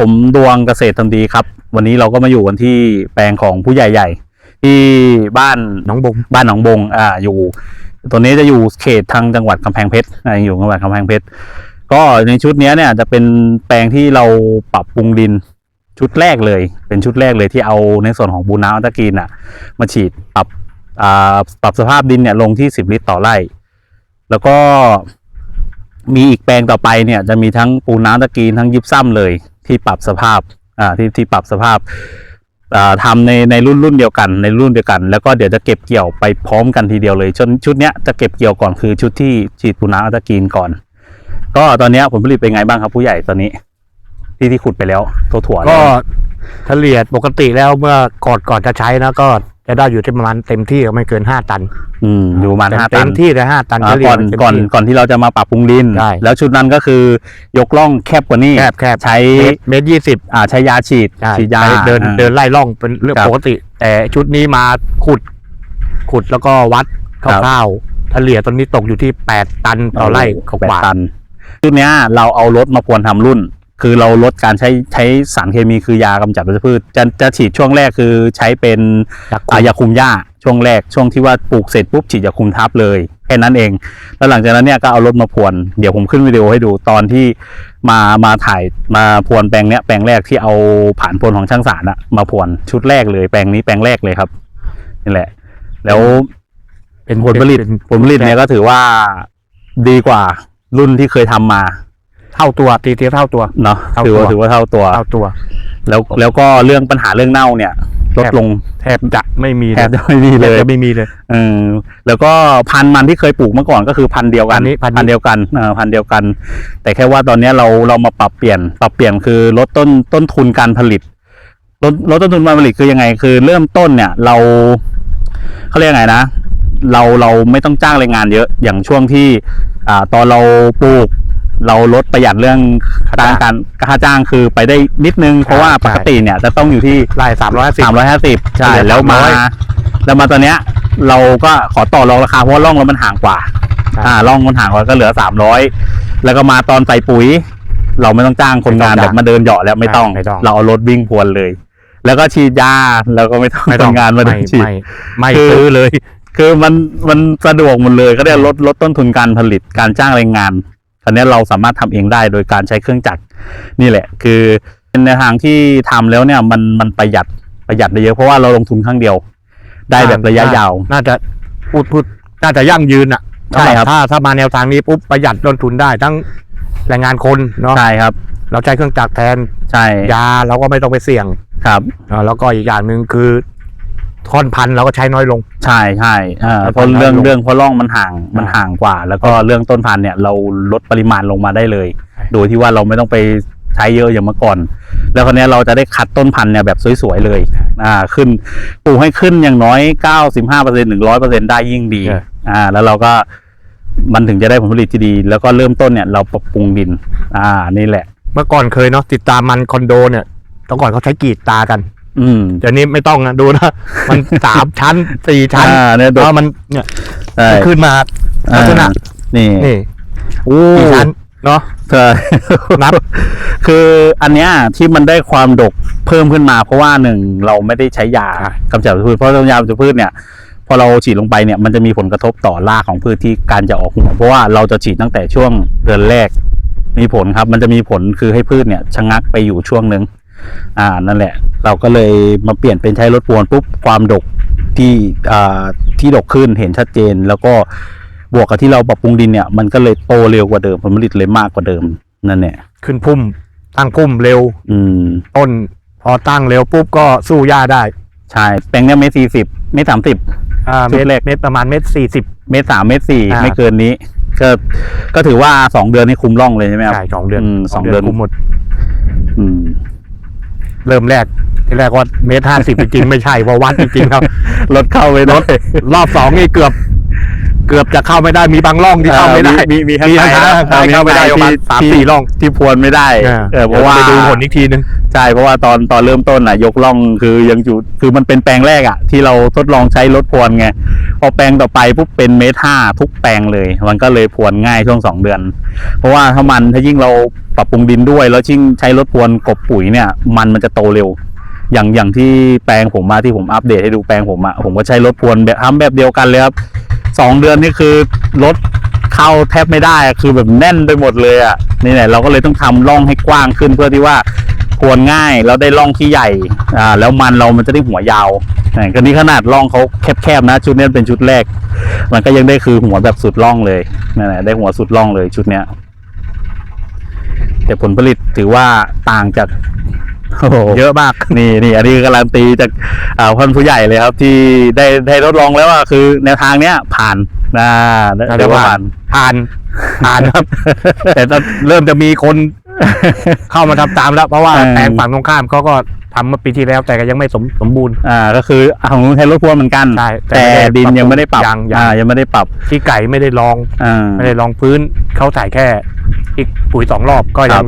ผมดวงเกษตรทำดีครับ วันนี้เราก็มาอยู่กันที่แปลงของผู้ใหญ่ใหญ่ ที่บ้านน้องบงบ้านหนองบงอ่าอยู่ ตัวนี้จะอยู่เขตทางจังหวัดกำแพงเพชรอ่าอยู่จังหวัดกำแพงเพชรก็ในชุดเนี้ยเนี่ยจะเป็นแปลงที่เราปรับปรุงดินชุดแรกเลย เป็นชุดแรกเลยที่เอาในส่วนของบูน้ำอัลตรากีนอะ มาฉีดปรับอ่าปรับสภาพดินเนี่ยลงที่สิบลิตรต่อไร่ แล้วก็มีอีกแปลงต่อไปเนี่ยจะมีทั้งปูน้ำตะกีนทั้งยิบซ้ำเลย ที่ปรับสภาพอ่าที่ที่ปรับสภาพอ่าทำในในรุ่นรุ่นเดียวกันในรุ่นเดียวกัน แล้วก็เดี๋ยวจะเก็บเกี่ยวไปพร้อมกันทีเดียวเลยชนชุดเนี้ยจะเก็บเกี่ยวก่อนคือชุดที่ฉีดปูน้ำอัตกีนก่อน ก็ตอนเนี้ยผลผลิตเป็นไงบ้างครับผู้ใหญ่ตอนนี้ ที่ที่ขุดไปแล้วตัวถั่วก็เทเฉลี่ยปกติแล้วเมื่อก่อนก่อนจะใช้นะก็ จะได้อยู่ที่ประมาณเต็มที่ก็ไม่เกินห้าตันอืมอยู่ประมาณห้าเต็ตัมนที่เลยห้าตันอ่าเฉลี่ยก่อนเต็มก่อนที่ ก่อนที่เราจะมาปรับปรุงดิน ใช่ แล้วชุดนั้นก็คือยกล่องแคบกว่านี้แคบแคบใช้เมตรเมตรยี่สิบอ่าใช้ยาฉีดใช่ฉีดยาไปเดินอ่า เดินไล่ล่องเป็นเรื่องครับปกติ แต่ชุดนี้มาขุด ขุดแล้วก็วัดคครับ ร่าวๆเฉลี่ยตอนนี้ตกอยู่ที่แปดตันต่อไร่กแปดว่าตัน ชุดเนี้ยเราเอารถมาพรวนทำรุ่น คือเราลดการใช้ใช้สารเคมีคือยากำจัดวัชพืชจะจะฉีดช่วงแรกคือใช้เป็นจากอ่ายาคุมหญ้าช่วงแรกช่วงที่ว่าปลูกเสร็จปุ๊บฉีดยาคุมทับเลยแค่นั้นเอง แล้วหลังจากนั้นเนี่ยก็เอารถมาพรวนเดี๋ยวผมขึ้นวิดีโอให้ดูตอนที่มามาถ่ายมาพรวนแปลงเนี้ยแปลงแรกที่เอาผ่านพรวนของช่างสารอะมาพรวนชุดแรกเลยแปลงนี้แปลงแรกเลยครับนี่แหละ แล้วเป็นผลผลิตเป็นผลผลิตเนี่ยก็ถือว่าดีกว่ารุ่นที่เคยทำมา เท่าตัวตีเทียบเท่าตัว เนาะเท่าถือว่าตัว ถือว่าเท่าตัว เท่าตัว แล้วแล้วก็เรื่องปัญหาเรื่องเน่าเนี่ย ลดลงแทบจะไม่มีแทบจะไม่มีเลยแทบจะไม่มีเลย เออแล้วก็พันธุ์มันที่เคยปลูกเมื่อก่อนก็คือพันธุ์เดียวกันอันนี้พันธุ์ธุ์เดียวกันเออพันธุ์เดียวกัน แต่แค่ว่าตอนเนี้ยเราเรามาปรับเปลี่ยน ปรับเปลี่ยนคือลดต้นต้นทุนการผลิตลดลดต้นทุนการผลิตคือยังไง คือ เริ่มต้นเนี่ย เราเขาเรียกไงนะ เราเราไม่ต้องจ้างแรงงานเยอะอย่างช่วงที่ อ่าตอนเราปลูก เราลดประหยัดเรื่องค่าจ้างการค่าจ้างคือไปได้นิดนึง เพราะว่าใช่ปกติเนี่ยจะต้องอยู่ที่ไร่สามร้อยสิบสามร้อยห้าสิบใช่เหลือแล้วมา300แล้วมาตอนเนี้ย เราก็ขอต่อรองราคาเพราะว่าร่องเรามันห่างกว่าใช่อ่าร่องมันห่างกว่าก็เหลือสามร้อยแล้วก็มาตอนใส่ปุ๋ย เราไม่ต้องจ้างคนงานไม่แบต้องบมาเดินเหยาะแล้วไม่ต้องไม่ต้องเราเอารถวิ่งพรวนเลย แล้วก็ฉีดยาเราก็ไม่ต้องไม่คต้องนงานมาเดิไม่นฉีดไม่ไม่คือซื้อเลยคือมันมันสะดวกหมดเลยก็ได้ลดลดต้นทุนการผลิตการจ้างแรงงาน อันนี้เราสามารถทำเองได้โดยการใช้เครื่องจักรนี่แหละ คือเป็นในทางที่ทำแล้วเนี่ยมันมันประหยัดประหยัดได้เยอะเพราะว่าเราลงทุนครั้งเดียว ได้แบบระยะยาว น่าจะพูดพูดน่าจะยั่งยืนอะใช่ครับถ้าถ้ามาแนวทางนี้ปุ๊บประหยัดต้นทุนได้ทั้งแรงงานคนเนาะใช่ครับ เราใช้เครื่องจักรแทนใช่ยาเราก็ไม่ต้องไปเสี่ยงครับเออแล้วก็อีกอย่างหนึ่งคือ ท่อนพันธุ์เราก็ใช้น้อยลง ใช่ใช่อ่าแล้วเพราะพันธุ์เรื่องน้อยลงเรื่องเพราะร่องมันห่างมันอ่าห่างกว่า แล้วก็เรื่องต้นพันธุ์เนี่ยเราลดปริมาณลงมาได้เลยใช่โดยที่ว่าเราไม่ต้องไปใช้เยอะอย่างเมื่อก่อน แล้วคราวเนี้ยเราจะได้คัดต้นพันธุ์เนี่ยแบบสวยๆเลย อ่าขึ้นปลูกให้ขึ้นอย่างน้อย 95เปอร์เซ็นต์ถึงร้อยเปอร์เซ็นต์ได้ยิ่งดี ใช่ อ่า แล้วเราก็มันถึงจะได้ผลผลิตที่ดี แล้วก็เริ่มต้นเนี่ยเราปรับปรุงดิน อ่านี่แหละ เมื่อก่อนเคยเนาะติดตามมันคอนโดเนี่ยตอนก่อนเขาใช้กรีดตากัน อืมเดี๋ยวนี้ไม่ต้องนะดูนะ มันสามชั้นสี่ชั้นอ่าเนี่ยดู แล้วมันเนี่ยใช่มันขึ้นมาลักษณะนี่นี่โอ้กี่ชั้นเนาะ ใช่ นับ คืออันเนี้ยที่มันได้ความดกเพิ่มขึ้นมา เพราะว่าหนึ่งเราไม่ได้ใช้ยาใช่กำจัดวัชพืชเพราะยากำจัดวัชพืชเนี่ย พอเราฉีดลงไปเนี่ยมันจะมีผลกระทบต่อรากของพืชที่การจะออกหัวเพราะว่าเราจะฉีดตั้งแต่ช่วงเดือนแรก มีผลครับ มันจะมีผลคือให้พืชเนี่ยชะงักไปอยู่ช่วงหนึ่ง อ่านั่นแหละ เราก็เลยมาเปลี่ยนเป็นใช้รถพรวนปุ๊บความดกที่อ่าที่ดกขึ้นเห็นชัดเจน แล้วก็บวกกับที่เราปรับปรุงดินเนี่ย มันก็เลยโตเร็วกว่าเดิมผลผลิตเลยมากกว่าเดิมนั่นแหละขึ้นพุ่มตั้งพุ่มเร็ว อืม ต้นพอตั้งเร็วปุ๊บก็สู้หญ้าได้ ใช่แปลงเนี้ยเมตรสี่สิบเมตรสามสิบ อ่าชุเมดตรแรก เมตรประมาณเมตรสี่สิบ เมตรสามเมตรสี่อ่า ไม่เกินนี้ ก็ก็ถือว่าสองเดือนนี่คุมร่องเลยใช่ไหมครับ ใช่สองเดือนอืมสองเดือน คุมหมด อืม เริ่มแรกที่แรกว่าเมตรห้าสิบจริงๆไม่ใช่ว่าวัดจริงๆครับรถเข้าไปรถรอบสองนี่เกือบ เกือบจะเข้าไม่ได้มีบางร่องที่เข้าไม่ได้มีมีข้างในข้างนะในเข้าไม่ได้ประมาณที่สามที่สี่ร่องที่พรวนไม่ได้เออเพราะว่าไปดูผลอีกทีนึงใช่เพราะว่าตอนตอนเริ่มต้นอะ ยกล่องคือยังอยู่คือมันเป็นแปลงแรกอะ ที่เราทดลองใช้รถพรวนไงพอแปลงต่อไปปุ๊บเป็นเมตรห้าทุกแปลงเลย มันก็เลยพรวนง่ายช่วงสองเดือน เพราะว่าถ้ามันถ้ายิ่งเราปรับปรุงดินด้วย แล้วยิ่งใช้รถพรวนกบปุ๋ยเนี่ย มันมันจะโตเร็วอย่างอย่างที่แปลงผมมาที่ผมอัปเดตให้ดูแปลงผมอะผมก็ใช้รถพรวนแบบทำแบบเดียวกันเลยครับ สองเดือนนี่คือรถเข้าแทบไม่ได้คือแบบแน่นไปหมดเลยอะนี่แหละเราก็เลยต้องทำร่องให้กว้างขึ้นเพื่อที่ว่าพรวนง่ายแล้วได้ร่องที่ใหญ่อ่าแล้วมันเรามันจะได้หัวยาวอ่ก็นี้ขนาดร่องเขาแคบๆนะ ชุดนี้เป็นชุดแรก มันก็ยังได้คือหัวแบบสุดร่องเลยนั่นแหละได้หัวสุดร่องเลยชุดเนี้ยแต่ผลผลิตถือว่าต่างจาก โอ้โหเยอะมากนี่นี่อันนี้การันตีจากอ่าพันผู้ใหญ่เลยครับ ที่ได้ได้ทดลองแล้วว่าคือแนวทางเนี้ยผ่านนะได้ได้ได้ว่าผ่าผ่านนผ่านผ่านครับ แต่ตอนเริ่มจะมีคนเข้ามาทำตามแล้ว เพราะว่าเออแปลงฝั่งตรงข้ามเขาก็ทำเมื่อปีที่แล้วแต่ก็ยังไม่สมสมบูรณ์อ่าก็คือของลุงใช้รถพ่วงเหมือนกันใช่แต่แต่ไม่ได้ดินยังไม่ได้ปรับยังยังอ่ายังไม่ได้ปรับที่ไก่ไม่ได้ลองอ่าไม่ได้ลองพื้นเขาใส่แค่อีกปุ๋ยสองรอบก็ครัยังบ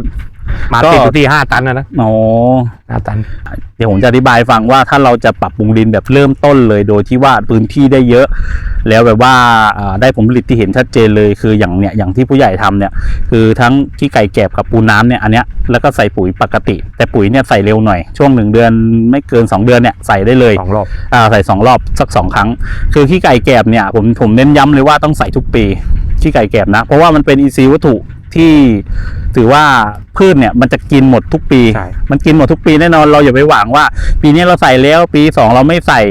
มาก็ติดอยู่ที่ห้าตันนะนะโอ้ห้าตัน เดี๋ยวผมจะอธิบายฟังว่าถ้าเราจะปรับปรุงดินแบบเริ่มต้นเลย โดยที่ว่าพื้นที่ได้เยอะ แล้วแบบว่าอ่าได้ผลผลิตที่เห็นชัดเจนเลยคืออย่างเนี้ยอย่างที่ผู้ใหญ่ทำเนี่ย คือทั้งที่ไก่แกบกับปูน้ำเนี่ยอันเนี้ยแล้วก็ใส่ปุ๋ยปกติ แต่ปุ๋ยเนี่ยใส่เร็วหน่อยช่วงหนึ่งเดือนไม่เกิน 2 เดือนเนี่ยใส่ได้เลยสองรอบอ่าใส่สองรอบสักสองครั้ง คือขี้ไก่แกบเนี่ยผมผมเน้นย้ำเลยว่าต้องใส่ทุกปีขี้ไก่แกบนะ เพราะว่ามันเป็นอินทรีย์วัตถุ ที่ถือว่าพืชเนี่ยมันจะกินหมดทุกปี ใช่ มันกินหมดทุกปีแน่นอนเราอย่าไปหวังว่า ปีนี้เราใส่แล้วปีสองเราไม่ใส่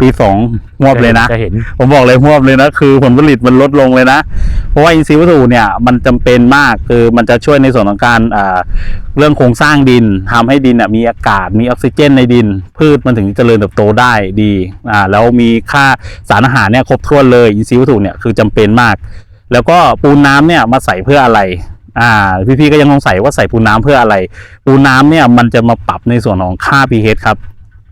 ปีสองงวบเลยนะ จะเห็น ผมบอกเลยหวบเลยนะคือผลผลิตมันลดลงเลยนะ เพราะว่าอินทรีย์วัตถุเนี่ยมันจำเป็นมากคือมันจะช่วยในส่วนของการอ่าเรื่องโครงสร้างดินทำให้ดินน่ะมีอากาศมีออกซิเจนในดิน พืชมันถึงจะเจริญเติบโตได้ดีอ่าแล้วมีค่าสารอาหารเนี่ยครบถ้วนเลยอินทรีย์วัตถุเนี่ยคือจำเป็นมาก แล้วก็ปูนน้ำเนี่ยมาใส่เพื่ออะไร อ่า พี่ๆก็ยังสงสัยว่าใส่ปูนน้ำเพื่ออะไร ปูนน้ำเนี่ยมันจะมาปรับในส่วนของค่า pH ครับ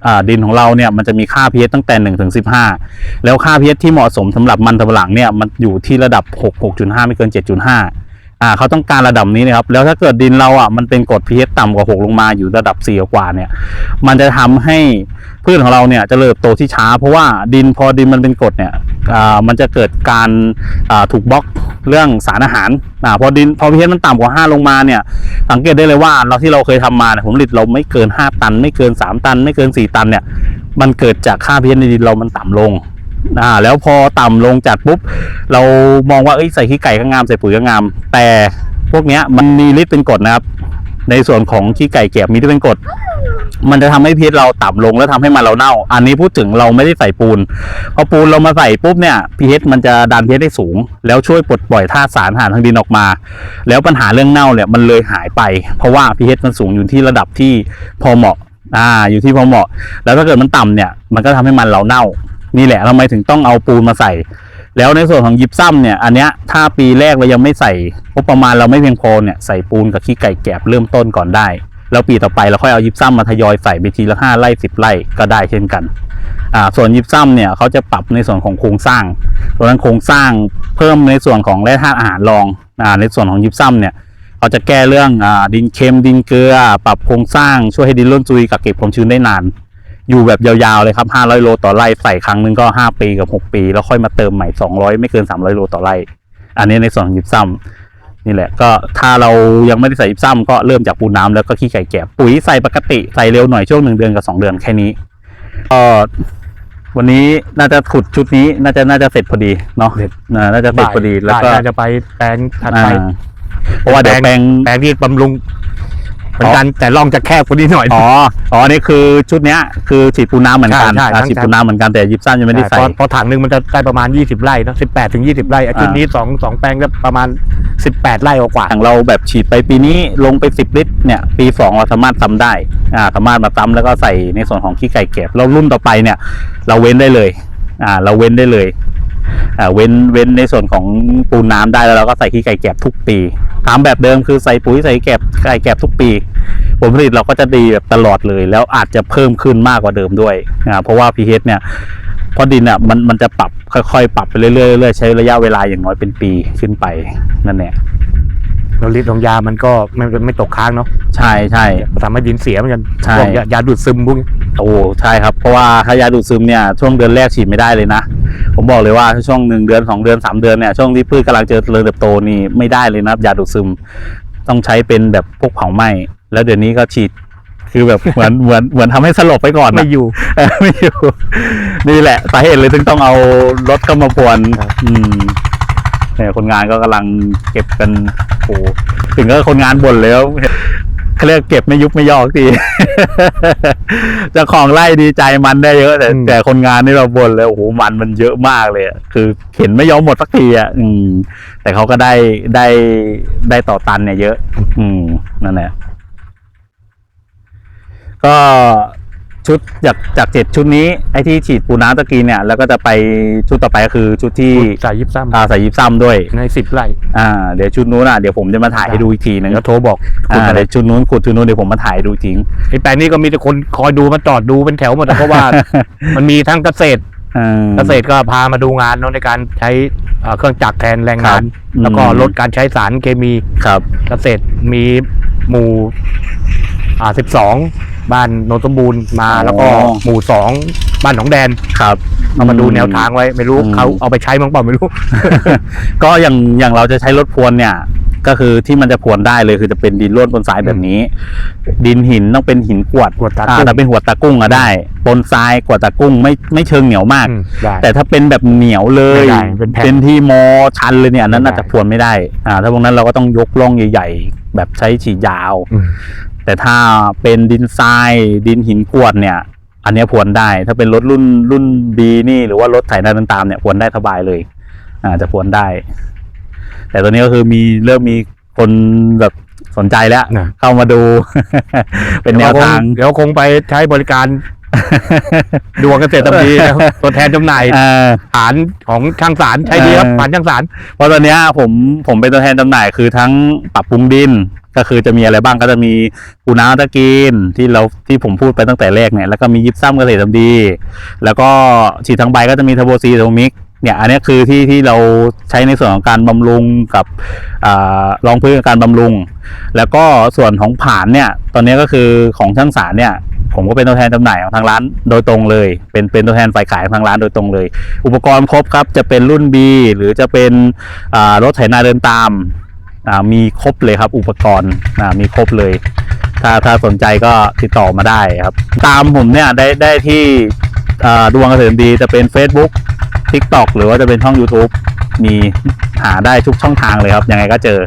อ่าดินของเราเนี่ยมันจะมีค่า pH ตั้งแต่1ถึง15 แล้วค่า pH ที่เหมาะสมสำหรับมันสำปะหลังเนี่ยมันอยู่ที่ระดับ 6 6.5 ไม่เกิน 7.5 อ่าเขาต้องการระดับนี้นะครับ แล้วถ้าเกิดดินเราอะมันเป็นกรด pH ต่ำกว่า 6 ลงมาอยู่ระดับ4กว่าเนี่ย มันจะทำให้พืชของเราเนี่ยจะเติบโตที่ช้า เพราะว่าดินพอดินมันเป็นกรดเนี่ยอ่ามันจะเกิดการอ่าถูกบล็อกเรื่องสารอาหารอ่าพอดินพอ pH มันต่ำกว่า 5 ลงมาเนี่ยสังเกตได้เลยว่าเราที่เราเคยทำมาเนี่ยผลผลิตเราไม่เกิน 5 ตัน ไม่เกิน 3 ตัน ไม่เกิน 4 ตันเนี่ยมันเกิดจากค่า pH ในดินเรามันต่ำลง อ่าแล้วพอต่ำลงจัดปุ๊บ เรามองว่าเอ้ยใส่ขี้ไก่ก็งามใส่ปุ๋ยก็งาม แต่พวกเนี้ยมันมีฤทธิ์เป็นกรดนะครับ ในส่วนของขี้ไก่แกบมีฤทธิ์เป็นกรดมันจะทำให้พีชเราต่ำลงแล้วทำให้มันเราเน่า อันนี้พูดถึงเราไม่ได้ใส่ปูน พอปูนเรามาใส่ปุ๊บเนี่ยพีเมันจะดันพีชได้สูง แล้วช่วยปลดปล่อยธาตุสารอาหารทางดินออกมา แล้วปัญหาเรื่องเน่าเนี่ยมันเลยหายไป เพราะว่าพีเมันสูงอยู่ที่ระดับที่พอเหมาะ อ่า อยู่ที่พอเหมาะ แล้วถ้าเกิดมันต่ำเนี่ย มันก็ทำให้มันเราเน่า นี่แหละทำไมถึงต้องเอาปูนมาใส่ แล้วในส่วนของยิปซัมเนี่ยอันเนี้ยถ้าปีแรกเรายังไม่ใส่งบประมาณเราไม่เพียงพอเนี่ยใส่ปูนกับขี้ไก่แกบเริ่มต้นก่อนได้ แล้วปีต่อไปเราค่อยเอายิปซัมมาทยอยใส่ไปทีละห้าไร่สิบไร่ก็ได้เช่นกันอ่าส่วนยิปซัมเนี่ยเขาจะปรับในส่วนของโครงสร้างเพราะฉะนั้นโครงสร้างเพิ่มในส่วนของแร่ธาตุอาหารรองอ่าในส่วนของยิปซัมเนี่ยเขาจะแก้เรื่องอ่าดินเค็มดินเกลือ ปรับโครงสร้างช่วยให้ดินร่วนซุยกักเก็บความชื้นได้นาน อยู่แบบยาวๆเลยครับ 500 โลต่อไร่ใส่ครั้งหนึงก็ 5 ปีกับ 6 ปี แล้วค่อยมาเติมใหม่ 200 ไม่เกิน 300 โลต่อไร่ อันนี้ในส่วนของยิปซัมนี่แหละก็ถ้าเรายังไม่ได้ใส่ยิปซัมก็เริ่มจากปูนน้ำแล้วก็ขี้ไก่แกบปุ๋ยใส่ปกติใส่เร็วหน่อยช่วงหนึ่งเดือนกับ 2 เดือนแค่นี้ก็วันนี้น่าจะขุดชุดนี้น่าจะน่าจะเสร็จพอดีเนาะเสร็จอ่าน่าจะเสร็จพอดีแล้วก็น่าจะไปแปลงถัดอ่าไปเพราะว่าเดี๋ยวแปลงแปลงที่บำรุง เหมือนกันแต่ร่องจะแคบกว่านี้หน่อย อ๋อ อ๋อ นี่คือชุดเนี้ยคือฉีดปูน้ำเหมือนกันใช่ใช่อ่าทั้ง ฉีดปูน้ำเหมือนกันแต่ยิปซัมยังไม่ได้ใส่ เพราะเพราะถังหนึ่งมันจะได้ประมาณ 20 ไร่เนอะ18ถึง20 ไร่อาชุดอ่านี้นี้สองสองแปลงก็ประมาณ 18 ไร่กว่าอย่างเราแบบฉีดไปปีนี้ลงไปสิบลิตรเนี่ยปีสองเราสามารถซ้ำได้อ่าสามารถมาซ้ำแล้วก็ใส่ในส่วนของขี้ไก่แกบแล้วรุ่นต่อไปเนี่ย เราเว้นได้เลยอ่าเราเว้นได้เลยอ่า เว้นเว้นในส่วนของปูนน้ำได้แล้วเราก็ใส่ขี้ไก่แกบทุกปีทำแบบเดิมคือใส่ปุ๋ยใส่แกบไก่แกบทุกปี ผลผลิตเราก็จะดีแบบตลอดเลย แล้วอาจจะเพิ่มขึ้นมากกว่าเดิมด้วยนะเพราะว่า pH เนี่ยพราะดินอะมันมันจะปรับค่อยๆ ปรับไปเรื่อยๆเรื่อยๆใช้ระยะเวลาอย่างน้อยเป็นปีขึ้นไปนั่นแหละ แล้วฤทธิ์ของยามันก็ไม่ไม่ตกค้างเนาะใช่ใช่ ทำให้ดินเสียเหมือนกันใช่ พวกยายาดูดซึมพวกนี้โอ้ใช่ครับเพราะว่าถ้ายาดูดซึมเนี่ยช่วงเดือนแรกฉีดไม่ได้เลยนะ ผมบอกเลยว่าช่วงหนึ่งเดือนสองเดือนสามเดือนเนี่ยช่วงที่พืชกำลังเจริญเติบโตนี่ไม่ได้เลยนะยาดูดซึม ต้องใช้เป็นแบบพวกเผาไหม้แล้วเดี๋ยวนี้ก็ฉีดคือแบบเหมือน เหมือนเหมือนทำให้สลบไปก่อนนะ ไม่อยู่เออไม่อยู่ นี่แหละสาเหตุเลยถึงต้องเอารถเข้ามาปวนครับ อืม เนี่ยคนงานก็กำลังเก็บกันโอ้โหถึงก็คนงานบ่นแล้วเขาเรียกเก็บไม่ยุบไม่ยอกทีเจ้าของไร่ดีใจมันได้เยอะ แต่อืมแต่คนงานนี่เราบ่นเลยโอ้โหมันมันเยอะมากเลยอะคือเห็นไม่ยอมหมดสักทีอะอืม แต่เขาก็ได้ได้ได้ต่อตันเนี่ยเยอะ อืมนั่นแหละก็ ชุดจากจากเจ็ดชุดนี้ไอ้ที่ฉีดปูน้ำตะกี้เนี่ยแล้วก็จะไปชุดต่อไปก็คือชุดที่สายยิบซ้อ่าใส่ยิบซ้ำด้วยำในสิบไร่อ่าเดี๋ยวชุดนู้นอะเดี๋ยวผมจะมาถ่ายให้ดูอีกทีนึงแล้วโทรบอกคุณอ่าอะไรเดี๋ยวชุดนู้นขุดชุดนู้นเดี๋ยวผมมาถ่ายให้ดูจริงไอ้แปลงนี้ก็มีแต่คนคอยดูมาจอดดูเป็นแถวหมดอะเพราะว่า มันมีทั้งเกษตรอืมเกษตรก็พามาดูงานเนาะในการใช้เอ่อเครื่องจักรแทนแรงงาน ครับ แล้วก็อืมลดการใช้สารเคมีครับ เกษตรมีหมู่ อ่าสิบสองบ้านโนนสมบูรณ์มาอ๋อแล้วก็หมู่สองบ้านหนองแดนครับ เอามาดูแนวทางไว้ไม่รู้อืม เขาเอาไปใช้มั้งเปล่าไม่รู้ ก็อย่างอย่างเราจะใช้รถพรวนเนี่ย ก็คือที่มันจะพรวนได้เลยคือจะเป็นดินร่วนบนทรายแบบนี้ ดินหินต้องเป็นหินกรวดกรวดตาอ่ากุ้งแต่เป็นหัวตากุ้งอะได้ปนทรายกรวดตากุ้งไม่ไม่เชิงเหนียวมาก อืมได้ แต่ถ้าเป็นแบบเหนียวเลยไม่ได้เป็นแผ่นที่มอชันเลยเนี่ยอันนั้นไม่น่าได้ จะพรวนไม่ได้อ่าถ้าพวกนั้นเราก็ต้องยกล่องใหญ่ ๆ แบบใช้ฉีดยาว อืม แต่ถ้าเป็นดินทรายดินหินกรวดเนี่ย อันเนี้ยพรวนได้ ถ้าเป็นรถรุ่นรุ่นบีนี่หรือว่ารถไถนาตามๆเนี่ยพรวนได้สบายเลย อ่าจะพรวนได้ แต่ตอนนี้ก็คือมีเริ่มมีคนแบบสนใจแล้ว นะ เข้ามาดู เป็นแนวทาง เดี๋ยวคงไปใช้บริการดวงเกษตรดีนะตัวแทนจำหน่ายอ่า ฐานของช่างสารใช้ดีครับเออผ่านช่างสาร เพราะตอนเนี้ยผมผมเป็นตัวแทนจำหน่ายคือทั้งปรับปรุงดิน ก็คือจะมีอะไรบ้างก็จะมีปูน้ำตะกีนที่เราที่ผมพูดไปตั้งแต่แรกเนี่ยแล้วก็มียิปซัมเกษตรทำดี แล้วก็ฉีดทั้งใบก็จะมีเทโบซีเทมิกเนี่ยอันนี้คือที่ที่เราใช้ในส่วนของการบำรุงกับอ่ารองพื้นการบำรุง แล้วก็ส่วนของผ่านเนี่ยตอนนี้ก็คือของช่างสารเนี่ยผมก็เป็นตัวแทนจำหน่ายของทางร้านโดยตรงเลย เป็นเป็นตัวแทนฝ่ายขายของทางร้านโดยตรงเลย อุปกรณ์ครบครับจะเป็นรุ่น B หรือจะเป็นอ่ารถไถนาเดินตาม มีครบเลยครับ อุปกรณ์มีครบเลย ถ้าถ้าสนใจก็ติดต่อมาได้ครับ ตามผมเนี่ยได้ได้ที่ดวงเกษมดีจะเป็น Facebook TikTok หรือว่าจะเป็นช่อง YouTube มีหาได้ทุกช่องทางเลยครับ ยังไงก็เจอ